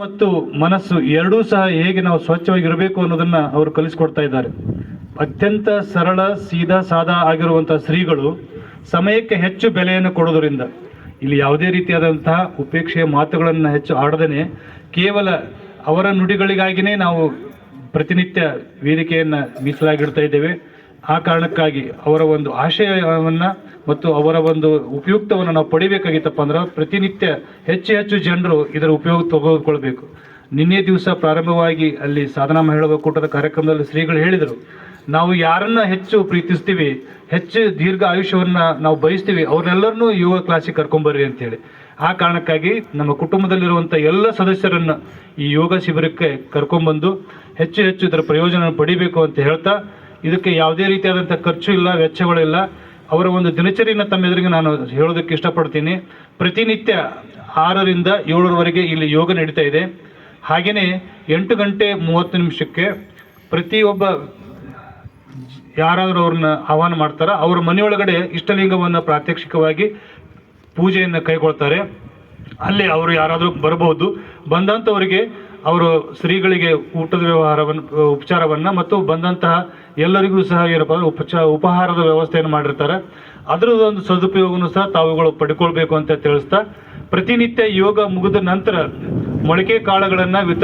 ಮತ್ತು ಮನಸ್ಸು ಎರಡೂ ಸಹ ಹೇಗೆ ನಾವು ಸ್ವಚ್ಛವಾಗಿರಬೇಕು ಅನ್ನೋದನ್ನ ಅವರು ಕಲಿಸ್ಕೊಡ್ತಾ ಇದ್ದಾರೆ. ಅತ್ಯಂತ ಸರಳ, ಸೀದಾ, ಸಾದಾ ಆಗಿರುವಂತಹ ಶ್ರೀಗಳು ಸಮಯಕ್ಕೆ ಹೆಚ್ಚು ಬೆಲೆಯನ್ನು ಕೊಡೋದರಿಂದ ಇಲ್ಲಿ ಯಾವುದೇ ರೀತಿಯಾದಂತಹ ಉಪೇಕ್ಷೆಯ ಮಾತುಗಳನ್ನು ಹೆಚ್ಚು ಆಡದೇನೆ ಕೇವಲ ಅವರ ನುಡಿಗಳಿಗಾಗಿನೇ ನಾವು ಪ್ರತಿನಿತ್ಯ ವೇದಿಕೆಯನ್ನು ಮೀಸಲಾಗಿಡ್ತಾ ಇದ್ದೇವೆ. ಆ ಕಾರಣಕ್ಕಾಗಿ ಅವರ ಒಂದು ಆಶಯವನ್ನು ಮತ್ತು ಅವರ ಒಂದು ಉಪಯುಕ್ತವನ್ನು ನಾವು ಪಡಿಬೇಕಾಗಿತ್ತಪ್ಪ ಅಂದ್ರೆ ಪ್ರತಿನಿತ್ಯ ಹೆಚ್ಚು ಹೆಚ್ಚು ಜನರು ಇದರ ಉಪಯೋಗ ತೆಗೆದುಕೊಳ್ಬೇಕು ನಿನ್ನೆ ದಿವಸ ಪ್ರಾರಂಭವಾಗಿ ಅಲ್ಲಿ ಸಾಧನಾ ಮಹಿಳಾ ಒಕ್ಕೂಟದ ಕಾರ್ಯಕ್ರಮದಲ್ಲಿ ಶ್ರೀಗಳು ಹೇಳಿದರು, ನಾವು ಯಾರನ್ನ ಹೆಚ್ಚು ಪ್ರೀತಿಸ್ತೀವಿ, ಹೆಚ್ಚು ದೀರ್ಘ ಆಯುಷ್ಯವನ್ನು ನಾವು ಬಯಸ್ತೀವಿ, ಅವ್ರನ್ನೆಲ್ಲರನ್ನೂ ಯೋಗ ಕ್ಲಾಸಿಗೆ ಕರ್ಕೊಂಬರ್ರಿ ಅಂತೇಳಿ. ಆ ಕಾರಣಕ್ಕಾಗಿ ನಮ್ಮ ಕುಟುಂಬದಲ್ಲಿರುವಂಥ ಎಲ್ಲ ಸದಸ್ಯರನ್ನು ಈ ಯೋಗ ಶಿಬಿರಕ್ಕೆ ಕರ್ಕೊಂಬಂದು ಹೆಚ್ಚು ಹೆಚ್ಚು ಇದರ ಪ್ರಯೋಜನ ಪಡಿಬೇಕು ಅಂತ ಹೇಳ್ತಾ ಇದಕ್ಕೆ ಯಾವುದೇ ರೀತಿಯಾದಂಥ ಖರ್ಚು ಇಲ್ಲ ವೆಚ್ಚಗಳಿಲ್ಲ ಅವರ ಒಂದು ದಿನಚರಿಯನ್ನು ತಮ್ಮ ಎದುರಿಗೆ ನಾನು ಹೇಳೋದಕ್ಕೆ ಇಷ್ಟಪಡ್ತೀನಿ. ಪ್ರತಿನಿತ್ಯ ಆರರಿಂದ ಏಳರವರೆಗೆ ಇಲ್ಲಿ ಯೋಗ ನಡೀತಾ ಇದೆ. ಹಾಗೆಯೇ ಎಂಟು ಗಂಟೆ ಮೂವತ್ತು ನಿಮಿಷಕ್ಕೆ ಪ್ರತಿಯೊಬ್ಬ ಯಾರಾದರೂ ಅವ್ರನ್ನ ಆಹ್ವಾನ ಮಾಡ್ತಾರೋ, ಅವ್ರ ಮನೆಯೊಳಗಡೆ ಇಷ್ಟಲಿಂಗವನ್ನು ಪ್ರಾತ್ಯಕ್ಷಿಕವಾಗಿ ಪೂಜೆಯನ್ನು ಕೈಗೊಳ್ತಾರೆ. ಅಲ್ಲಿ ಅವರು ಯಾರಾದರೂ ಬರಬಹುದು. ಬಂದಂಥವರಿಗೆ ಅವರು ಸ್ತ್ರೀಗಳಿಗೆ ಊಟದ ವ್ಯವಹಾರವನ್ನು, ಉಪಚಾರವನ್ನು ಮತ್ತು ಬಂದಂತಹ ಎಲ್ಲರಿಗೂ ಸಹ ಏನಪ್ಪ ಅಂದ್ರೆ ಉಪಚಾರ ಉಪಹಾರದ ವ್ಯವಸ್ಥೆಯನ್ನು ಮಾಡಿರ್ತಾರೆ. ಅದರದೊಂದು ಸದುಪಯೋಗನೂ ಸಹ ತಾವುಗಳು ಪಡ್ಕೊಳ್ಬೇಕು ಅಂತ ತಿಳಿಸ್ತಾ, ಪ್ರತಿನಿತ್ಯ ಯೋಗ ಮುಗಿದ ನಂತರ ಮೊಳಕೆ ಕಾಳುಗಳನ್ನು ವಿತ